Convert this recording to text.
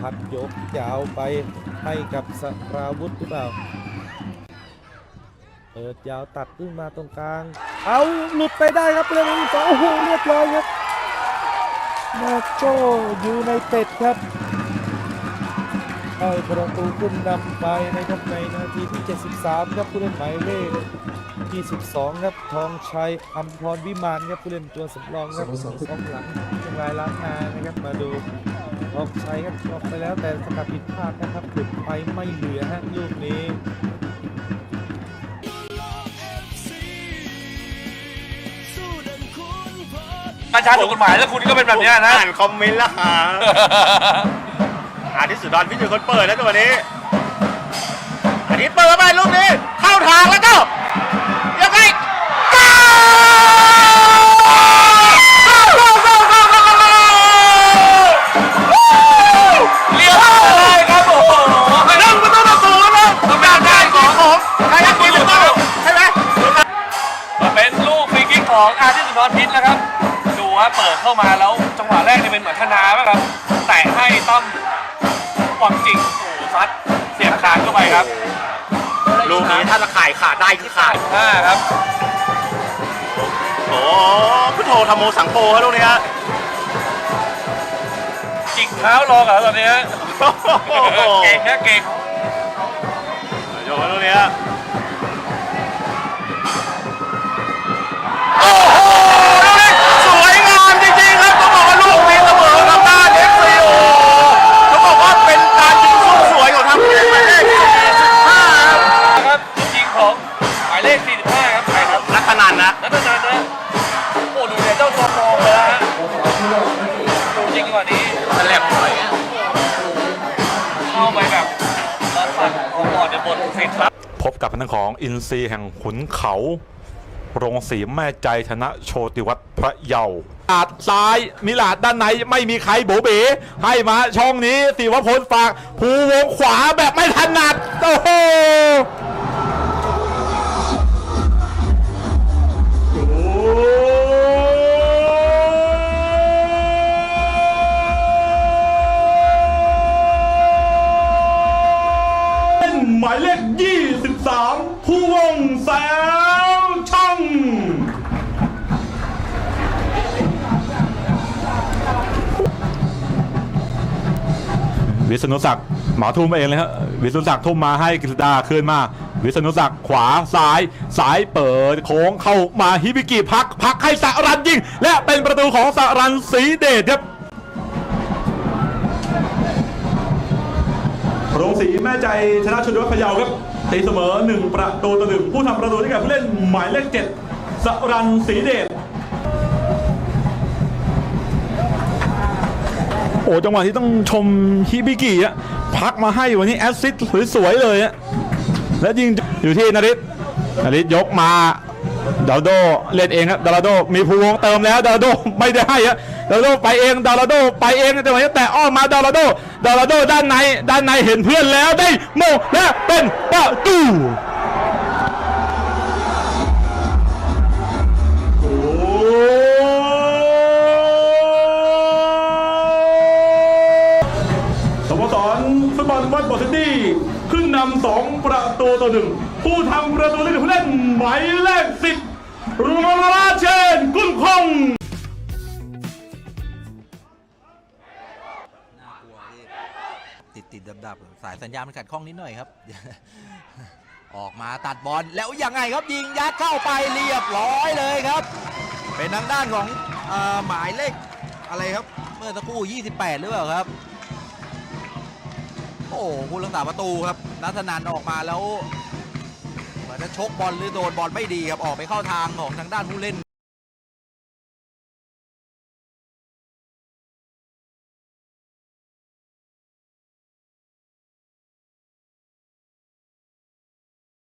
พัฒน์ยกยาวไปให้กับสราวุธหรือเปล่า เปิดยาวตัดขึ้นมาตรงกลาง เอาหลุดไปได้ครับเรื่องที่สองโอ้โหเรียบร้อยครับนาโจยูไนเต็ดครับได้ประตูขึ้นนำไปนะครับในนาทีที่ 73 ครับผู้เล่นหมายเลข22 ครับ ทองชัยอัมพรวิมานครับผู้เล่นตัวสำรองครับสองหลังเชียงรายล้านนานะครับมาดู ทองชัยครับออกไปแล้วแต่สกัดผิดพลาดนะครับหลุดไปไม่เหลือฮะลูกนี้อาจารย์ถูกกฎหมายแล้วคุณก็เป็นแบบเนี้ยนะ อ่านคอมเมนต์ละหาอาทิตย์สุดอนพี่จุคนเปิดแล้วจังหวะนี้ องอาร์ติสุนทรพิษนะครับ ดูว่าเปิดเข้ามาแล้วจังหวะแรกนี่เป็นเหมือนธนาไหมครับ แต่ให้ต้อมความจริงโอ้โหซัดเสียบคานเข้าไปครับลูกนี้ถ้าจะขายขาดได้คือขาดห้าครับ โอ้พุทโธธรรมโมสังโฆครับลูกนี้ฮะจิกเท้ารอกับตอนนี้ฮะโอ้โหเก่งนะเก่งโยนลูกนี้ฮะ กว่านี้มันแหลมหน่อยเข้าไปแบบรัดฟันของบอดเดี๋ยวบทสิทธิ์ครับพบกับทางของอินซีแห่งขุนเขา โรงสีแม่ใจชนะโชติวัฒน์พระเยาอาดซ้ายมิลาดด้านในไม่มีใครโบเบ๋ให้มาช่องนี้สิวพลฝาก ภูวงขวาแบบไม่ถนัด โอ้โห หมายเลข 23 ผู้วงแสงช่างวิษณุศักดิ์หมาทุ่มเองเลยฮะวิษณุศักดิ์ทุ่มมาให้กฤษดาคืนมา วิษณุศักดิ์ขวาซ้ายซ้ายเปิดโค้งเข้ามาฮิบิกิพักพักให้สารันยิง และเป็นประตูของสารันศรีเดชครับ รงสีแม่ใจชนะชุดวัฒน์พะเยาครับตีเสมอ 1 ประตูต่อหนึ่งผู้ทำประตูให้กับผู้เล่นหมายเลข7สรันศรีเดชโอ้จังหวะที่ต้องชมฮิบิกิอะพักมาให้วันนี้แอสซิสสวยๆเลยอะแล้วยิงอยู่ที่นาริสนาริสยกมาดาราโดเล่นเองครับดาราโดมีภูวงเติมแล้วดาราโดไม่ได้ให้อะดาราโดไปเองดาราโดไปเองแต่วันนี้แต่อ้อมมาดาราโด ดาราโดด้านในด้านในเห็นเพื่อนแล้วได้โมงและเป็นประตูโอ้สโมสรฟุตบอลวัดบอสตี้ขึ้นนำสองประตูต่อหนึ่งผู้ทำประตูเล่นผู้เล่นหมายเลขสิบรูมาร ติดติดดับดับๆสายสัญญาณมันขัดข้องนิดหน่อยครับ ออกมาตัดบอลแล้วยังไงครับยิงยัดเข้าไปเรียบร้อยเลยครับ เป็นทางด้านของอหมายเลขอะไรครับ เมื่อสักครู่ 28 หรือเปล่าครับ โอ้โหผู้รักษาประตูครับนัทนันออกมาแล้วเหมือนจะชกบอลหรือโดนบอลไม่ดีครับออกไปเข้าทางของทางด้านผู้เล่น